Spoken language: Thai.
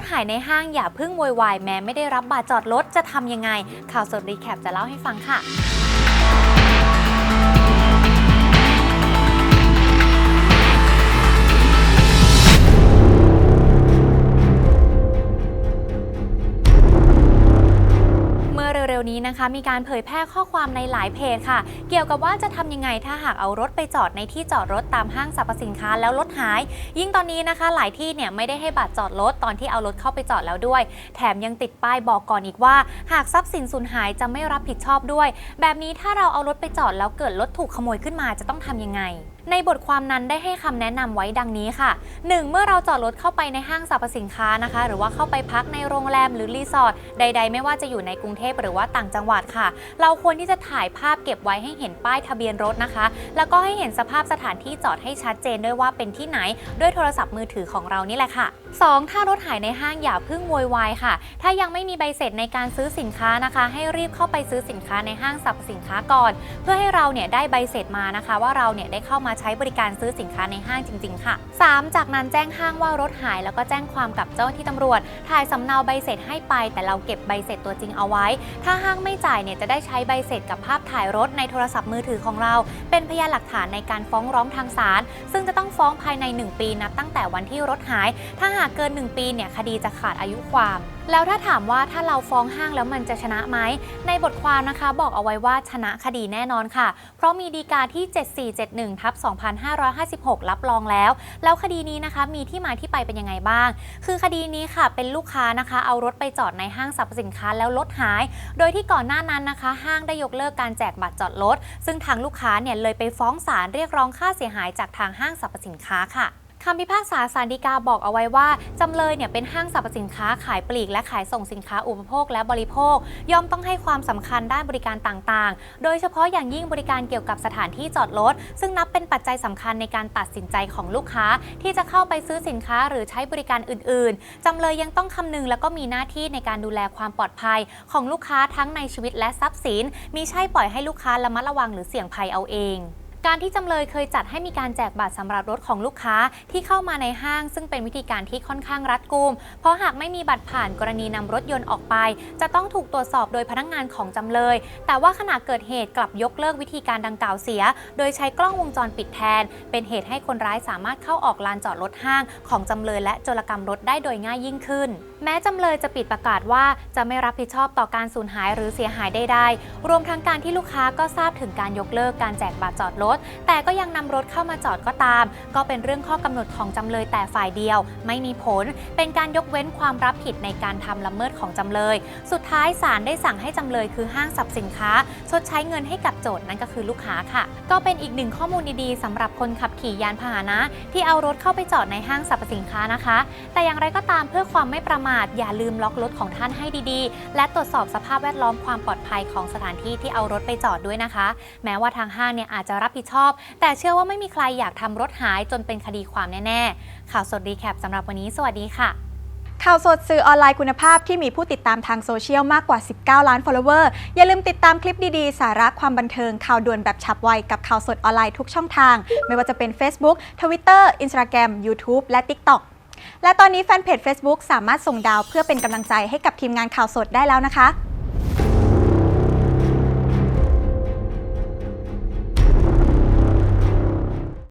ถหายในห้างอย่าเพิ่งโวยวายแม้ไม่ได้รับบัตรจอดรถจะทำยังไง ข่าวสดรีแคปจะเล่าให้ฟังค่ะ นะคะ มีการเผยแพร่ข้อความในหลายเพจค่ะ เกี่ยวกับว่าจะทำยังไงถ้าหากเอารถไปจอดในที่จอดรถตามห้างสรรพสินค้าแล้วรถหาย ยิ่งตอนนี้นะคะ หลายที่เนี่ยไม่ได้ให้บัตรจอดรถตอนที่เอารถเข้าไปจอดแล้วด้วย แถมยังติดป้ายบอกก่อนอีกว่า หากทรัพย์สินสูญหายจะไม่รับผิดชอบด้วย แบบนี้ถ้าเราเอารถไปจอดแล้วเกิดรถถูกขโมยขึ้นมาจะต้องทำยังไง ในบทความนั้นได้ให้คำแนะนำไว้ดังนี้ค่ะ 1. เมื่อเราจอดรถเข้าไปในห้างสรรพสินค้านะคะ หรือว่าเข้าไปพักในโรงแรมหรือรีสอร์ทใด ๆ ไม่ว่าจะอยู่ในกรุงเทพหรือว่าต่างจังหวัดค่ะ เราควรที่จะถ่ายภาพเก็บไว้ให้เห็นป้ายทะเบียนรถนะคะ แล้วก็ให้เห็นสภาพสถานที่จอดให้ชัดเจนด้วยว่าเป็นที่ไหน ด้วยโทรศัพท์มือถือของเรานี่แหละค่ะ 2. ถ้ารถหายในห้างอย่าเพิ่งโวยวายค่ะ ถ้ายังไม่มีใบเสร็จในการซื้อสินค้านะคะ ให้รีบเข้าไปซื้อสินค้าในห้างสรรพสินค้าก่อน เพื่อให้เราเนี่ยได้ใบเสร็จมานะคะ ว่าเราเนี่ยได้เข้ามาใช้บริการซื้อสินค้าในห้างจริง ๆ ค่ะ 3. จากนั้นแจ้งห้างว่ารถหายแล้วก็แจ้งความกับเจ้าหน้าที่ตำรวจ ถ่ายสำเนาใบเสร็จให้ไป แต่เราเก็บใบเสร็จตัวจริงเอาไว้ ถ้าห้างไม่จ่ายเนี่ยจะได้ใช้ใบเสร็จกับภาพถ่ายรถในโทรศัพท์มือถือของเรา เป็นพยานหลักฐานในการฟ้องร้องทางศาลซึ่งจะต้องฟ้องภายใน 1 ปีนับตั้งแต่วันที่รถหาย ถ้าหากเกิน 1 ปีเนี่ยคดีจะขาดอายุความแล้วถ้าถามว่าถ้าเราฟ้องห้างแล้วมันจะชนะไหม ในบทความนะคะบอกเอาไว้ว่าชนะคดีแน่นอนค่ะ เพราะมีดีกาที่ 7471ทับ2556 รับรองแล้ว แล้วคดีนี้นะคะมีที่มาที่ไปเป็นยังไงบ้าง คือคดีนี้ค่ะเป็นลูกค้านะคะ เอารถไปจอดในห้างสรรพสินค้าแล้วรถหาย โดยที่ก่อนหน้านั้นนะคะ ห้างได้ยกเลิกการแจกบัตรจอดรถซึ่งทางลูกค้าเนี่ยเลยไปฟ้องศาลเรียกร้องค่าเสียหายจากทางห้างสรรพสินค้าค่ะ คำพิพากษาสารดีกาบอกเอาไว้ว่า จำเลยเนี่ยเป็นห้างสรรพสินค้าขายปลีกและขายส่งสินค้าอุปโภคและบริโภค ย่อมต้องให้ความสำคัญด้านบริการต่างๆ โดยเฉพาะอย่างยิ่งบริการเกี่ยวกับสถานที่จอดรถ ซึ่งนับเป็นปัจจัยสำคัญในการตัดสินใจของลูกค้า ที่จะเข้าไปซื้อสินค้าหรือใช้บริการอื่นๆ จำเลยยังต้องคำนึงแล้วก็มีหน้าที่ในการดูแลความปลอดภัย ของลูกค้าทั้งในชีวิตและทรัพย์สินมิใช่ปล่อยให้ลูกค้าระมัดระวังหรือเสี่ยงภัยเอาเอง การที่จำเลยเคยจัดให้มีการแจกบัตรสำหรับรถของลูกค้าที่เข้ามาในห้าง ซึ่งเป็นวิธีการที่ค่อนข้างรัดกุม เพราะหากไม่มีบัตรผ่านกรณีนำรถยนต์ออกไป จะต้องถูกตรวจสอบโดยพนักงานของจำเลย แต่ว่าขณะเกิดเหตุกลับยกเลิกวิธีการดังกล่าวเสีย โดยใช้กล้องวงจรปิดแทน เป็นเหตุให้คนร้ายสามารถเข้าออกลานจอดรถห้าง ของจำเลยและโจรกรรมรถได้โดยง่ายยิ่งขึ้น แม้จำเลยจะปิดประกาศว่าจะไม่รับผิดชอบต่อการสูญหายหรือเสียหายใดๆรวมทั้งการที่ลูกค้าก็ทราบถึงการยกเลิกการแจกบัตรจอดรถแต่ก็ยังนำรถเข้ามาจอดก็ตาม ก็เป็นเรื่องข้อกำหนดของจำเลยแต่ฝ่ายเดียว ไม่มีผล เป็นการยกเว้นความรับผิดในการทำละเมิดของจำเลย สุดท้ายศาลได้สั่งให้จำเลยคือห้างสรรพสินค้า ชดใช้เงินให้กับโจทย์นั่นก็คือลูกค้าค่ะ ก็เป็นอีกหนึ่งข้อมูลดีๆสำหรับคนขับขี่ยานพาหนะ ที่เอารถเข้าไปจอดในห้างสรรพสินค้านะคะ แต่อย่างไรก็ตามเพื่อความไม่ประมาทอย่าลืมล็อกรถของท่านให้ดีๆ และตรวจสอบสภาพแวดล้อมความปลอดภัยของสถานที่ที่เอารถไปจอดด้วยนะคะ แม้ว่าทางห้างเนี่ยอาจจะรับผิดชอบ แต่เชื่อว่าไม่มีใครอยากทำรถหายจนเป็นคดีความแน่ๆ ข่าวสดรีแคปสำหรับวันนี้ สวัสดีค่ะข่าวสดสื่อออนไลน์คุณภาพที่มีผู้ติดตามทางโซเชียลมากกว่า 19 ล้าน follower อย่าลืมติดตามคลิปดีๆ สาระความบันเทิงข่าวด่วนแบบฉับไว กับข่าวสดออนไลน์ทุกช่องทาง ไม่ว่าจะเป็น Facebook Twitter Instagram YouTube และ TikTok และตอนนี้แฟนเพจ Facebook สามารถส่งดาวเพื่อเป็นกำลังใจให้กับทีมงานข่าวสดได้แล้วนะคะ